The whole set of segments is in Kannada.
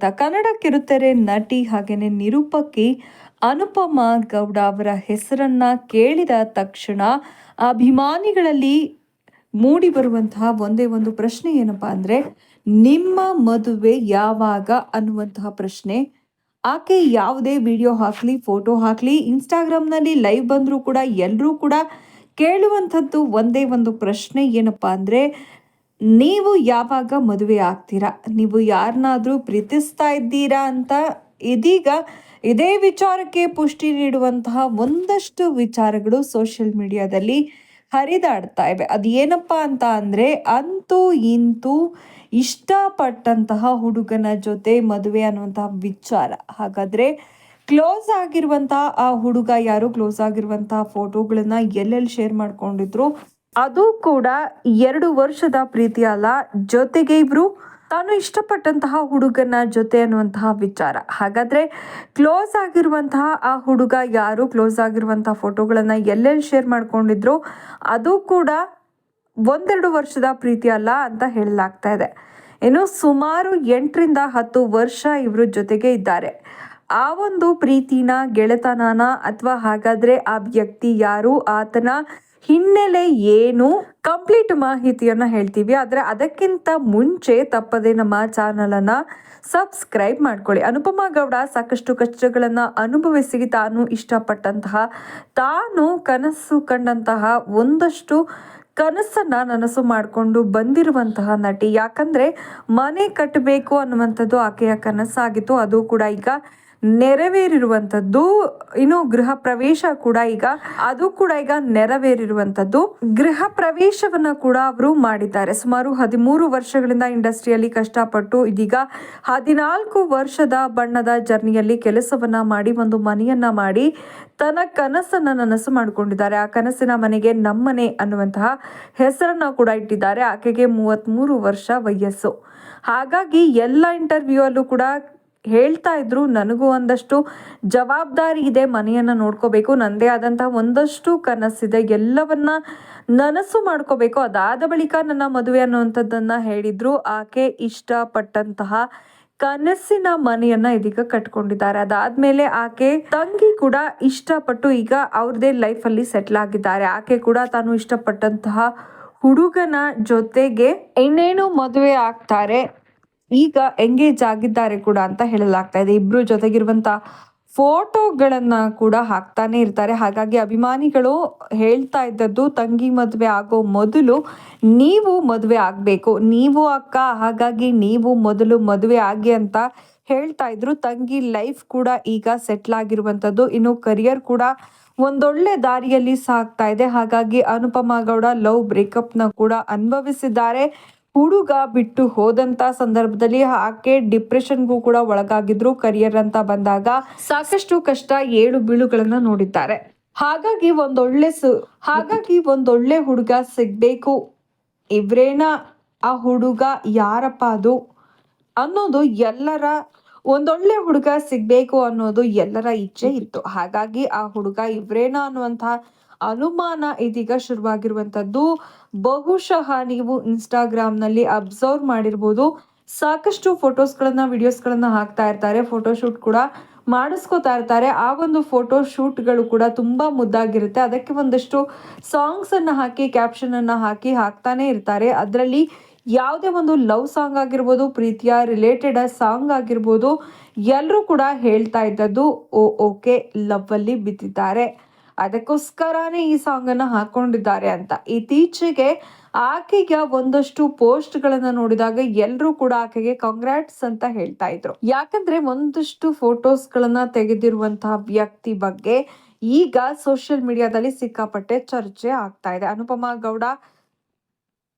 ಕನ್ನಡ ಕಿರುತೆರೆ ನಟಿ ಹಾಗೇನೆ ನಿರೂಪಕಿ ಅನುಪಮ ಗೌಡ ಅವರ ಹೆಸರನ್ನ ಕೇಳಿದ ತಕ್ಷಣ ಅಭಿಮಾನಿಗಳಲ್ಲಿ ಮೂಡಿ ಬರುವಂತಹ ಒಂದೇ ಒಂದು ಪ್ರಶ್ನೆ ಏನಪ್ಪಾ ಅಂದ್ರೆ, ನಿಮ್ಮ ಮದುವೆ ಯಾವಾಗ ಅನ್ನುವಂತಹ ಪ್ರಶ್ನೆ. ಆಕೆ ಯಾವುದೇ ವಿಡಿಯೋ ಹಾಕ್ಲಿ, ಫೋಟೋ ಹಾಕ್ಲಿ, ಇನ್ಸ್ಟಾಗ್ರಾಮ್ನಲ್ಲಿ ಲೈವ್ ಬಂದರೂ ಕೂಡ ಎಲ್ಲರೂ ಕೂಡ ಕೇಳುವಂಥದ್ದು ಒಂದೇ ಒಂದು ಪ್ರಶ್ನೆ ಏನಪ್ಪಾ ಅಂದ್ರೆ ನೀವು ಯಾವಾಗ ಮದುವೆ ಆಗ್ತೀರಾ? ನೀವು ಯಾರನ್ನಾದರೂ ಪ್ರೀತಿಸ್ತಾ ಇದ್ದೀರಾ ಅಂತ ಇದೀಗ ಇದೇ ವಿಚಾರಕ್ಕೆ ಪುಷ್ಟಿ ನೀಡುವಂತಹ ಒಂದಷ್ಟು ವಿಚಾರಗಳು ಸೋಷಿಯಲ್ ಮೀಡಿಯಾದಲ್ಲಿ ಹರಿದಾಡ್ತಾ ಇವೆ. ಅದು ಏನಪ್ಪ ಅಂತ ಅಂದ್ರೆ, ಅಂತೂ ಇಂತೂ ಇಷ್ಟಪಟ್ಟಂತಹ ಹುಡುಗನ ಜೊತೆ ಮದುವೆ ಅನ್ನುವಂತಹ ವಿಚಾರ. ಹಾಗಾದ್ರೆ ಕ್ಲೋಸ್ ಆಗಿರುವಂತಹ ಆ ಹುಡುಗ ಯಾರು? ಕ್ಲೋಸ್ ಆಗಿರುವಂತಹ ಫೋಟೋಗಳನ್ನು ಎಲ್ಲೆಲ್ಲಿ ಶೇರ್ ಮಾಡ್ಕೊಂಡಿದ್ರು? ಅದು ಕೂಡ ಎರಡು ವರ್ಷದ ಪ್ರೀತಿ ಅಲ್ಲ. ಜೊತೆಗೆ ಇಬ್ರು ತಾನು ಇಷ್ಟಪಟ್ಟಂತಹ ಹುಡುಗನ ಜೊತೆ ಅನ್ನುವಂತಹ ವಿಚಾರ. ಹಾಗಾದ್ರೆ ಕ್ಲೋಸ್ ಆಗಿರುವಂತಹ ಆ ಹುಡುಗ ಯಾರು? ಕ್ಲೋಸ್ ಆಗಿರುವಂತಹ ಫೋಟೋಗಳನ್ನ ಎಲ್ಲೆಲ್ಲಿ ಶೇರ್ ಮಾಡ್ಕೊಂಡಿದ್ರು? ಅದು ಕೂಡ ಒಂದೆರಡು ವರ್ಷದ ಪ್ರೀತಿ ಅಲ್ಲ ಅಂತ ಹೇಳಲಾಗ್ತಾ ಇದೆ. ಏನು ಸುಮಾರು ಎಂಟರಿಂದ ಹತ್ತು ವರ್ಷ ಇವರು ಜೊತೆಗೆ ಇದ್ದಾರೆ. ಆ ಒಂದು ಪ್ರೀತಿನ, ಗೆಳೆತನನ ಅಥವಾ ಹಾಗಾದ್ರೆ ಆ ವ್ಯಕ್ತಿ ಯಾರು? ಆತನ ಹಿನ್ನೆಲೆ ಏನು? ಕಂಪ್ಲೀಟ್ ಮಾಹಿತಿಯನ್ನ ಹೇಳ್ತೀವಿ. ಆದ್ರೆ ಅದಕ್ಕಿಂತ ಮುಂಚೆ ತಪ್ಪದೆ ನಮ್ಮ ಚಾನಲ್ ಅನ್ನ ಸಬ್ಸ್ಕ್ರೈಬ್ ಮಾಡ್ಕೊಳ್ಳಿ. ಅನುಪಮಾ ಗೌಡ ಸಾಕಷ್ಟು ಕಷ್ಟಗಳನ್ನ ಅನುಭವಿಸಿ ತಾನು ಇಷ್ಟಪಟ್ಟಂತಹ, ತಾನು ಕನಸು ಕಂಡಂತಹ ಒಂದಷ್ಟು ಕನಸನ್ನ ನನಸು ಮಾಡಿಕೊಂಡು ಬಂದಿರುವಂತಹ ನಟಿ. ಯಾಕಂದ್ರೆ ಮನೆ ಕಟ್ಟಬೇಕು ಅನ್ನುವಂಥದ್ದು ಆಕೆಯ ಕನಸಾಗಿತ್ತು. ಅದು ಕೂಡ ಈಗ ನೆರವೇರಿರುವಂಥದ್ದು, ಇನ್ನು ಗೃಹ ಪ್ರವೇಶ ಕೂಡ ಈಗ, ಅದು ಕೂಡ ಈಗ ನೆರವೇರಿರುವಂಥದ್ದು. ಗೃಹ ಪ್ರವೇಶವನ್ನ ಕೂಡ ಅವರು ಮಾಡಿದ್ದಾರೆ. ಸುಮಾರು ಹದಿಮೂರು ವರ್ಷಗಳಿಂದ ಇಂಡಸ್ಟ್ರಿಯಲ್ಲಿ ಕಷ್ಟಪಟ್ಟು, ಇದೀಗ ಹದಿನಾಲ್ಕು ವರ್ಷದ ಬಣ್ಣದ ಜರ್ನಿಯಲ್ಲಿ ಕೆಲಸವನ್ನ ಮಾಡಿ, ಒಂದು ಮನೆಯನ್ನ ಮಾಡಿ, ತನ್ನ ಕನಸನ್ನ ನನಸು ಮಾಡಿಕೊಂಡಿದ್ದಾರೆ. ಆ ಕನಸಿನ ಮನೆಗೆ ನಮ್ಮನೆ ಅನ್ನುವಂತಹ ಹೆಸರನ್ನ ಕೂಡ ಇಟ್ಟಿದ್ದಾರೆ. ಆಕೆಗೆ ಮೂವತ್ತ್ಮೂರು ವರ್ಷ ವಯಸ್ಸು. ಹಾಗಾಗಿ ಎಲ್ಲ ಇಂಟರ್ವ್ಯೂ ಅಲ್ಲೂ ಕೂಡ ಹೇಳ್ತಾ ಇದ್ರು, ನನಗೂ ಒಂದಷ್ಟು ಜವಾಬ್ದಾರಿ ಇದೆ, ಮನೆಯನ್ನ ನೋಡ್ಕೋಬೇಕು ನನ್ನದೇ ಆದಂತಹ ಒಂದಷ್ಟು ಕನಸಿದೆ, ಎಲ್ಲವನ್ನ ನನಸು ಮಾಡ್ಕೋಬೇಕು. ಅದಾದ ಬಳಿಕ ನನ್ನ ಮದುವೆ ಅನ್ನುವಂಥದ್ದನ್ನ ಹೇಳಿದ್ರು. ಆಕೆ ಇಷ್ಟಪಟ್ಟಂತಹ ಕನಸಿನ ಮನೆಯನ್ನ ಇದೀಗ ಕಟ್ಕೊಂಡಿದ್ದಾರೆ. ಅದಾದ್ಮೇಲೆ ಆಕೆ ತಂಗಿ ಕೂಡ ಇಷ್ಟಪಟ್ಟು ಈಗ ಅವ್ರದೇ ಲೈಫ್ ಅಲ್ಲಿ ಸೆಟ್ಲ್ ಆಗಿದ್ದಾರೆ. ಆಕೆ ಕೂಡ ತಾನು ಇಷ್ಟಪಟ್ಟಂತಹ ಹುಡುಗನ ಜೊತೆಗೆ ಇನ್ನೇನು ಮದುವೆ ಆಗ್ತಾರೆ? ಈಗ ಎಂಗೇಜ್ ಆಗಿದ್ದಾರೆ ಕೂಡ ಅಂತ ಹೇಳಲಾಗ್ತಾ ಇದೆ. ಇಬ್ರು ಜೊತೆಗಿರುವಂತ ಫೋಟೋಗಳನ್ನ ಕೂಡ ಹಾಕ್ತಾನೆ ಇರ್ತಾರೆ. ಹಾಗಾಗಿ ಅಭಿಮಾನಿಗಳು ಹೇಳ್ತಾ ಇದ್ದದ್ದು, ತಂಗಿ ಮದುವೆ ಆಗೋ ಮೊದಲು ನೀವು ಮದುವೆ ಆಗಬೇಕು. ನೀವು ಅಕ್ಕ, ಹಾಗಾಗಿ ನೀವು ಮೊದಲು ಮದುವೆ ಆಗಿ ಅಂತ ಹೇಳ್ತಾ ಇದ್ರು. ತಂಗಿ ಲೈಫ್ ಕೂಡ ಈಗ ಸೆಟ್ಲ್ ಆಗಿರುವಂಥದ್ದು ಇನ್ನು ಕರಿಯರ್ ಕೂಡ ಒಂದೊಳ್ಳೆ ದಾರಿಯಲ್ಲಿ ಸಾಗ್ತಾ ಇದೆ. ಹಾಗಾಗಿ ಅನುಪಮಾ ಗೌಡ ಲವ್ ಬ್ರೇಕಪ್ನ ಕೂಡ ಅನುಭವಿಸಿದ್ದಾರೆ. ಹುಡುಗ ಬಿಟ್ಟು ಹೋದಂತ ಸಂದರ್ಭದಲ್ಲಿ ಆಕೆ ಡಿಪ್ರೆಷನ್ಗೂ ಕೂಡ ಒಳಗಾಗಿದ್ರು. ಕರಿಯರ್ ಅಂತ ಬಂದಾಗ ಸಾಕಷ್ಟು ಕಷ್ಟ, ಏಳು ಬೀಳುಗಳನ್ನ ನೋಡಿದ್ದಾರೆ. ಹಾಗಾಗಿ ಒಂದೊಳ್ಳೆ ಸು, ಹಾಗಾಗಿ ಒಂದೊಳ್ಳೆ ಹುಡುಗ ಸಿಗ್ಬೇಕು. ಇವ್ರೇನ? ಆ ಹುಡುಗ ಯಾರಪ್ಪ ಅದು? ಅನ್ನೋದು ಎಲ್ಲರ, ಒಂದೊಳ್ಳೆ ಹುಡುಗ ಸಿಗ್ಬೇಕು ಅನ್ನೋದು ಎಲ್ಲರ ಇಚ್ಛೆ ಇತ್ತು. ಹಾಗಾಗಿ ಆ ಹುಡುಗ ಇವ್ರೇನ ಅನ್ನುವಂತಹ ಅನುಮಾನ ಇದೀಗ ಶುರುವಾಗಿರುವಂತದ್ದು ಬಹುಶಃ ನೀವು ಇನ್ಸ್ಟಾಗ್ರಾಮ್ನಲ್ಲಿ ಅಬ್ಸರ್ವ್ ಮಾಡಿರ್ಬೋದು. ಸಾಕಷ್ಟು ಫೋಟೋಸ್ಗಳನ್ನು, ವಿಡಿಯೋಸ್ಗಳನ್ನು ಹಾಕ್ತಾ ಇರ್ತಾರೆ. ಫೋಟೋಶೂಟ್ ಕೂಡ ಮಾಡಿಸ್ಕೋತಾ ಇರ್ತಾರೆ. ಆ ಒಂದು ಫೋಟೋ ಶೂಟ್ಗಳು ಕೂಡ ತುಂಬಾ ಮುದ್ದಾಗಿರುತ್ತೆ. ಅದಕ್ಕೆ ಒಂದಷ್ಟು ಸಾಂಗ್ಸ್ ಅನ್ನ ಹಾಕಿ, ಕ್ಯಾಪ್ಷನ್ ಅನ್ನ ಹಾಕಿ ಹಾಕ್ತಾನೆ ಇರ್ತಾರೆ. ಅದರಲ್ಲಿ ಯಾವುದೇ ಒಂದು ಲವ್ ಸಾಂಗ್ ಆಗಿರ್ಬೋದು, ಪ್ರೀತಿಯ ರಿಲೇಟೆಡ್ ಸಾಂಗ್ ಆಗಿರ್ಬೋದು ಎಲ್ಲರೂ ಕೂಡ ಹೇಳ್ತಾ ಇದ್ದದ್ದು, ಓ, ಓಕೆ, ಲವ್ ಅಲ್ಲಿ ಬಿದ್ದಿದ್ದಾರೆ. ಅದಕ್ಕೋಸ್ಕರನೇ ಈ ಸಾಂಗ್ ಅನ್ನ ಹಾಕೊಂಡಿದ್ದಾರೆ ಅಂತ. ಇತ್ತೀಚೆಗೆ ಆಕೆಗೆ ಒಂದಷ್ಟು ಪೋಸ್ಟ್ ಗಳನ್ನ ನೋಡಿದಾಗ ಎಲ್ಲರೂ ಕೂಡ ಆಕೆಗೆ ಕಾಂಗ್ರಾಟ್ಸ್ ಅಂತ ಹೇಳ್ತಾ ಇದ್ರು. ಯಾಕಂದ್ರೆ ಒಂದಷ್ಟು ಫೋಟೋಸ್ ಗಳನ್ನ ತೆಗೆದಿರುವಂತಹ ವ್ಯಕ್ತಿ ಬಗ್ಗೆ ಈಗ ಸೋಷಿಯಲ್ ಮೀಡಿಯಾದಲ್ಲಿ ಸಿಕ್ಕಾಪಟ್ಟೆ ಚರ್ಚೆ ಆಗ್ತಾ ಇದೆ. ಅನುಪಮಾ ಗೌಡ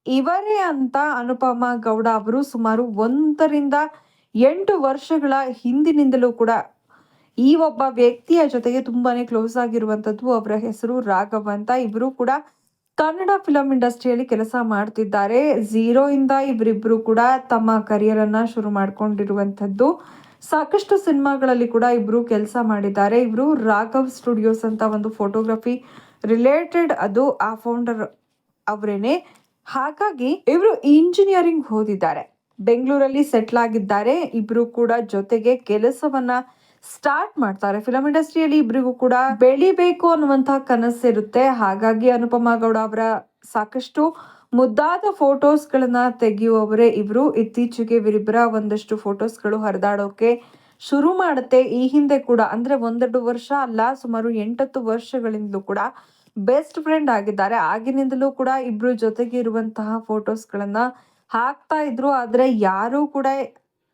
ಇವರೇ ಅಂತ ಅನುಪಮಾ ಗೌಡ ಅವರು ಸುಮಾರು ಒಂದರಿಂದ ಎಂಟು ವರ್ಷಗಳ ಹಿಂದಿನಿಂದಲೂ ಕೂಡ ಈ ಒಬ್ಬ ವ್ಯಕ್ತಿಯ ಜೊತೆಗೆ ತುಂಬಾನೇ ಕ್ಲೋಸ್ ಆಗಿರುವಂತದ್ದು ಅವರ ಹೆಸರು ರಾಘವ್ ಅಂತ. ಇವರು ಕೂಡ ಕನ್ನಡ ಫಿಲಂ ಇಂಡಸ್ಟ್ರಿಯಲ್ಲಿ ಕೆಲಸ ಮಾಡ್ತಿದ್ದಾರೆ. ಝೀರೋ ಇಂದ ಇವರಿಬ್ರು ಕೂಡ ತಮ್ಮ ಕರಿಯರ್ ಅನ್ನ ಶುರು ಮಾಡ್ಕೊಂಡಿರುವಂತದ್ದು ಸಾಕಷ್ಟು ಸಿನಿಮಾಗಳಲ್ಲಿ ಕೂಡ ಇಬ್ರು ಕೆಲಸ ಮಾಡಿದ್ದಾರೆ. ಇವರು ರಾಘವ್ ಸ್ಟುಡಿಯೋಸ್ ಅಂತ ಒಂದು ಫೋಟೋಗ್ರಫಿ ರಿಲೇಟೆಡ್ ಅದು ಆ ಫೌಂಡರ್ ಅವರೇನೆ. ಹಾಗಾಗಿ ಇವರು ಇಂಜಿನಿಯರಿಂಗ್ ಓದಿದ್ದಾರೆ. ಬೆಂಗಳೂರಲ್ಲಿ ಸೆಟ್ಲ್ ಆಗಿದ್ದಾರೆ. ಇಬ್ರು ಕೂಡ ಜೊತೆಗೆ ಕೆಲಸವನ್ನ ಸ್ಟಾರ್ಟ್ ಮಾಡ್ತಾರೆ. ಫಿಲಂ ಇಂಡಸ್ಟ್ರಿಯಲ್ಲಿ ಇಬ್ಬರಿಗೂ ಕೂಡ ಬೆಳಿಬೇಕು ಅನ್ನುವಂತಹ ಕನಸಿರುತ್ತೆ ಹಾಗಾಗಿ ಅನುಪಮಾ ಗೌಡ ಅವರ ಸಾಕಷ್ಟು ಮುದ್ದಾದ ಫೋಟೋಸ್ಗಳನ್ನ ತೆಗೆಯುವವರೇ ಇವರು. ಇತ್ತೀಚೆಗೆ ಇವರಿಬ್ಬರ ಒಂದಷ್ಟು ಫೋಟೋಸ್ಗಳು ಹರಿದಾಡೋಕೆ ಶುರು ಮಾಡುತ್ತೆ. ಈ ಹಿಂದೆ ಕೂಡ, ಅಂದ್ರೆ ಒಂದೆರಡು ವರ್ಷ ಅಲ್ಲ, ಸುಮಾರು ಎಂಟತ್ತು ವರ್ಷಗಳಿಂದಲೂ ಕೂಡ ಬೆಸ್ಟ್ ಫ್ರೆಂಡ್ ಆಗಿದ್ದಾರೆ. ಆಗಿನಿಂದಲೂ ಕೂಡ ಇಬ್ರು ಜೊತೆಗೆ ಇರುವಂತಹ ಫೋಟೋಸ್ಗಳನ್ನ ಹಾಕ್ತಾ ಇದ್ರು. ಆದ್ರೆ ಯಾರೂ ಕೂಡ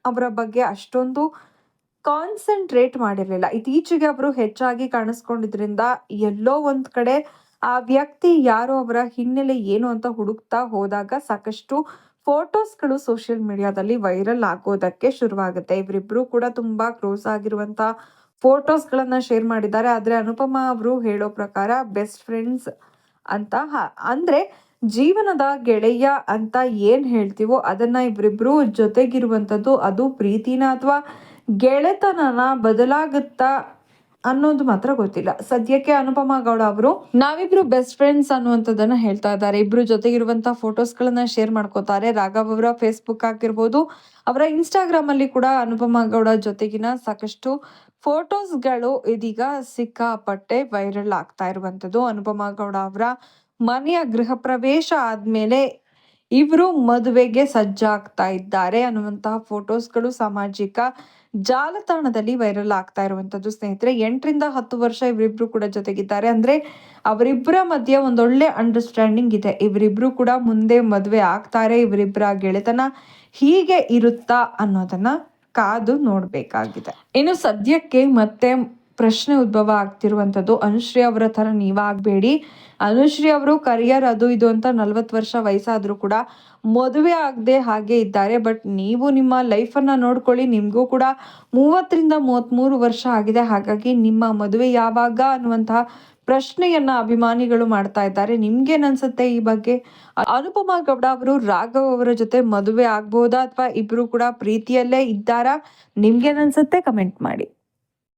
ಅವರ ಬಗ್ಗೆ ಅಷ್ಟೊಂದು ಕಾನ್ಸಂಟ್ರೇಟ್ ಮಾಡಿರಲಿಲ್ಲ. ಇತ್ತೀಚೆಗೆ ಅವರು ಹೆಚ್ಚಾಗಿ ಕಾಣಿಸ್ಕೊಂಡಿದ್ರಿಂದ ಎಲ್ಲೋ ಒಂದ್ ಕಡೆ ಆ ವ್ಯಕ್ತಿ ಯಾರು ಅವರ ಹಿನ್ನೆಲೆ ಏನು ಅಂತ ಹುಡುಕ್ತಾ ಹೋದಾಗ ಸಾಕಷ್ಟು ಫೋಟೋಸ್ಗಳು ಸೋಷಿಯಲ್ ಮೀಡಿಯಾದಲ್ಲಿ ವೈರಲ್ ಆಗೋದಕ್ಕೆ ಶುರುವಾಗುತ್ತೆ. ಇವರಿಬ್ರು ಕೂಡ ತುಂಬಾ ಕ್ಲೋಸ್ ಆಗಿರುವಂತ ಫೋಟೋಸ್ಗಳನ್ನ ಶೇರ್ ಮಾಡಿದ್ದಾರೆ. ಆದ್ರೆ ಅನುಪಮಾ ಅವರು ಹೇಳೋ ಪ್ರಕಾರ ಬೆಸ್ಟ್ ಫ್ರೆಂಡ್ಸ್ ಅಂತ ಅಂದ್ರೆ ಜೀವನದ ಗೆಳೆಯ ಅಂತ ಏನ್ ಹೇಳ್ತೀವೋ ಅದನ್ನ ಇಬ್ರಿಬ್ರು ಜೊತೆಗಿರುವಂತದ್ದು ಅದು ಪ್ರೀತಿನ ಅಥವಾ ಗೆಳೆತನನ ಬದಲಾಗುತ್ತಾ ಅನ್ನೋದು ಮಾತ್ರ ಗೊತ್ತಿಲ್ಲ. ಸದ್ಯಕ್ಕೆ ಅನುಪಮ ಗೌಡ ಅವರು ನಾವಿಬ್ರು ಬೆಸ್ಟ್ ಫ್ರೆಂಡ್ಸ್ ಅನ್ನುವಂಥದ್ದನ್ನ ಹೇಳ್ತಾ ಇದ್ದಾರೆ. ಇಬ್ರು ಜೊತೆಗಿರುವಂತಹ ಫೋಟೋಸ್ಗಳನ್ನ ಶೇರ್ ಮಾಡ್ಕೋತಾರೆ. ರಾಘವ್ ಅವರ ಫೇಸ್ಬುಕ್ ಆಗಿರ್ಬೋದು, ಅವರ ಇನ್ಸ್ಟಾಗ್ರಾಮ್ ಅಲ್ಲಿ ಕೂಡ ಅನುಪಮ ಗೌಡ ಜೊತೆಗಿನ ಸಾಕಷ್ಟು ಫೋಟೋಸ್ಗಳು ಇದೀಗ ಸಿಕ್ಕಾಪಟ್ಟೆ ವೈರಲ್ ಆಗ್ತಾ ಇರುವಂಥದ್ದು. ಅನುಪಮ ಗೌಡ ಅವರ ಮನೆಯ ಗೃಹ ಪ್ರವೇಶ ಆದ್ಮೇಲೆ ಇವರು ಮದುವೆಗೆ ಸಜ್ಜಾಗ್ತಾ ಇದ್ದಾರೆ ಅನ್ನುವಂತಹ ಫೋಟೋಸ್ಗಳು ಸಾಮಾಜಿಕ ಜಾಲತಾಣದಲ್ಲಿ ವೈರಲ್ ಆಗ್ತಾ ಇರುವಂತದ್ದು ಸ್ನೇಹಿತರೆ. ಎಂಟರಿಂದ ಹತ್ತು ವರ್ಷ ಇವರಿಬ್ರು ಕೂಡ ಜೊತೆಗಿದ್ದಾರೆ. ಅಂದ್ರೆ ಅವರಿಬ್ಬರ ಮಧ್ಯೆ ಒಂದೊಳ್ಳೆ ಅಂಡರ್ಸ್ಟ್ಯಾಂಡಿಂಗ್ ಇದೆ. ಇವರಿಬ್ರು ಕೂಡ ಮುಂದೆ ಮದುವೆ ಆಗ್ತಾರೆ. ಇವರಿಬ್ಬರ ಗೆಳೆತನ ಹೀಗೆ ಇರುತ್ತಾ ಅನ್ನೋದನ್ನ ಕಾದು ನೋಡಬೇಕಾಗಿದೆ. ಇನ್ನು ಸದ್ಯಕ್ಕೆ ಮತ್ತೆ ಪ್ರಶ್ನೆ ಉದ್ಭವ ಆಗ್ತಿರುವಂಥದ್ದು. ಅನುಶ್ರೀ ಅವರ ಥರ ನೀವಾಗಬೇಡಿ. ಅನುಶ್ರೀ ಅವರು ಕರಿಯರ್ ಅದು ಇದು ಅಂತ ನಲ್ವತ್ತು ವರ್ಷ ವಯಸ್ಸಾದರೂ ಕೂಡ ಮದುವೆ ಆಗದೆ ಹಾಗೆ ಇದ್ದಾರೆ. ಬಟ್ ನೀವು ನಿಮ್ಮ ಲೈಫನ್ನು ನೋಡ್ಕೊಳ್ಳಿ. ನಿಮಗೂ ಕೂಡ ಮೂವತ್ತರಿಂದ ಮೂವತ್ತ್ಮೂರು ವರ್ಷ ಆಗಿದೆ. ಹಾಗಾಗಿ ನಿಮ್ಮ ಮದುವೆ ಯಾವಾಗ ಅನ್ನುವಂತಹ ಪ್ರಶ್ನೆಯನ್ನ ಅಭಿಮಾನಿಗಳು ಮಾಡ್ತಾ ಇದ್ದಾರೆ. ನಿಮ್ಗೇನನ್ಸುತ್ತೆ ಈ ಬಗ್ಗೆ? ಅನುಪಮಾ ಗೌಡ ಅವರು, ರಾಘವ್ ಅವರ ಜೊತೆ ಮದುವೆ ಆಗ್ಬೋದಾ ಅಥವಾ ಇಬ್ರು ಕೂಡ ಪ್ರೀತಿಯಲ್ಲೇ ಇದ್ದಾರಾ? ನಿಮ್ಗೇನನ್ಸುತ್ತೆ? ಕಮೆಂಟ್ ಮಾಡಿ.